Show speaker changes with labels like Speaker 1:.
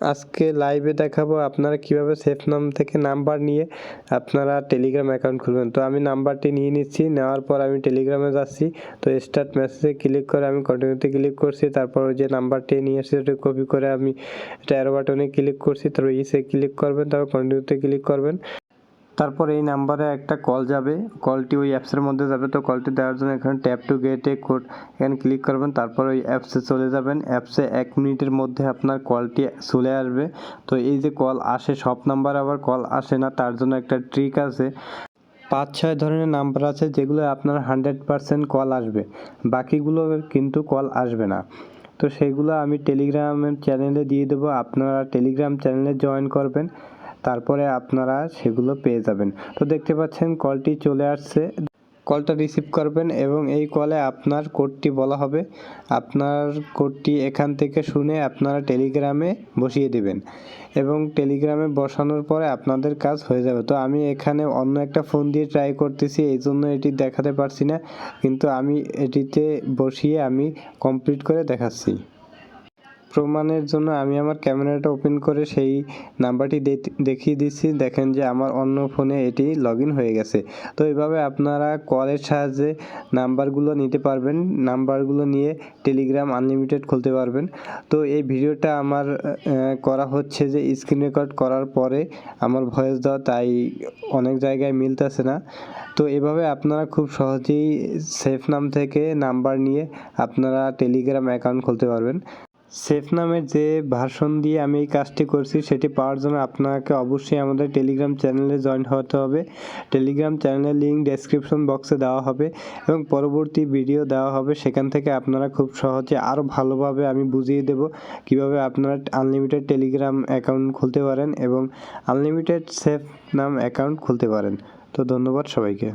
Speaker 1: আজকে লাইভে দেখাবো আপনারা কীভাবে সেফ নাম থেকে নাম্বার নিয়ে আপনারা টেলিগ্রাম অ্যাকাউন্ট খুলবেন। তো আমি নাম্বারটি নিয়ে নিচ্ছি, নেওয়ার পর আমি টেলিগ্রামে যাচ্ছি। তো স্টার্ট মেসেজে ক্লিক করে আমি কন্টিনিউতে ক্লিক করছি, তারপর যে নাম্বারটি নিয়ে এসেছি, ওটা কপি করে আমি ট্যারো বাটনে ক্লিক করছি, তারপর ইসে ক্লিক করবেন, তারপর কন্টিনিউতে ক্লিক করবেন। তারপর এই নাম্বারে একটা কল যাবে। কলটি ওই অ্যাপসের মধ্যে যাবে। তো কলটি দেওয়ার জন্য এখানে ট্যাপ টু গেট কোড এখানে ক্লিক করবেন। তারপর ওই অ্যাপসে চলে যাবেন। অ্যাপসে এক মিনিটের মধ্যে আপনার কলটি চলে আসবে। তো এই যে কল আসে, সব নাম্বার আবার কল আসে না, তার জন্য একটা ট্রিক আছে। পাঁচ, ছয় ধরনের নাম্বার আছে, যেগুলো আপনার হান্ড্রেড পারসেন্ট কল আসবে। বাকিগুলো কিন্তু কল আসবে না। তো সেগুলো আমি টেলিগ্রামের চ্যানেলে দিয়ে দেবো। আপনারা টেলিগ্রাম চ্যানেলে জয়েন করবেন। তারপরে আপনারা সেগুলো পেয়ে যাবেন। তো দেখতে পাচ্ছেন কলটি চলে আসছে। কলটা রিসিভ করবেন এবং এই কলে আপনার কোডটি বলা হবে। আপনার কোডটি এখান থেকে শুনে আপনারা টেলিগ্রামে বসিয়ে দিবেন এবং টেলিগ্রামে বসানোর পরে আপনাদের কাজ হয়ে যাবে। তো আমি এখানে অন্য একটা ফোন দিয়ে ট্রাই করতেছি, এই জন্য এটি দেখাতে পারছি না। কিন্তু আমি এটিতে বসিয়ে আমি কমপ্লিট করে দেখাচ্ছি। প্রমাণের জন্য আমি আমার ক্যামেরাটা ওপেন করে সেই নাম্বারটি দেখিয়ে দিচ্ছি। দেখেন যে আমার অন্য ফোনে এটি লগ হয়ে গেছে। তো এভাবে আপনারা কলের সাহায্যে নাম্বারগুলো নিতে পারবেন। নাম্বারগুলো নিয়ে টেলিগ্রাম আনলিমিটেড খুলতে পারবেন। তো এই ভিডিওটা আমার করা হচ্ছে যে স্ক্রিন রেকর্ড করার পরে আমার ভয়েস দেওয়া, তাই অনেক জায়গায় মিলতেছে না। তো এভাবে আপনারা খুব সহজেই সেফ নাম থেকে নাম্বার নিয়ে আপনারা টেলিগ্রাম অ্যাকাউন্ট খুলতে পারবেন। সেফ নামের যে ভাষণ দিয়ে আমি এই কাজটি করছি, সেটি পাওয়ার জন্য আপনাকে অবশ্যই আমাদের টেলিগ্রাম চ্যানেলে জয়েন হতে হবে। টেলিগ্রাম চ্যানেলের লিঙ্ক ডেসক্রিপশন বক্সে দেওয়া হবে এবং পরবর্তী ভিডিও দেওয়া হবে। সেখান থেকে আপনারা খুব সহজে আরও ভালোভাবে আমি বুঝিয়ে দেব কীভাবে আপনারা আনলিমিটেড টেলিগ্রাম অ্যাকাউন্ট খুলতে পারেন এবং আনলিমিটেড সেফ নাম অ্যাকাউন্ট খুলতে পারেন। তো ধন্যবাদ সবাইকে।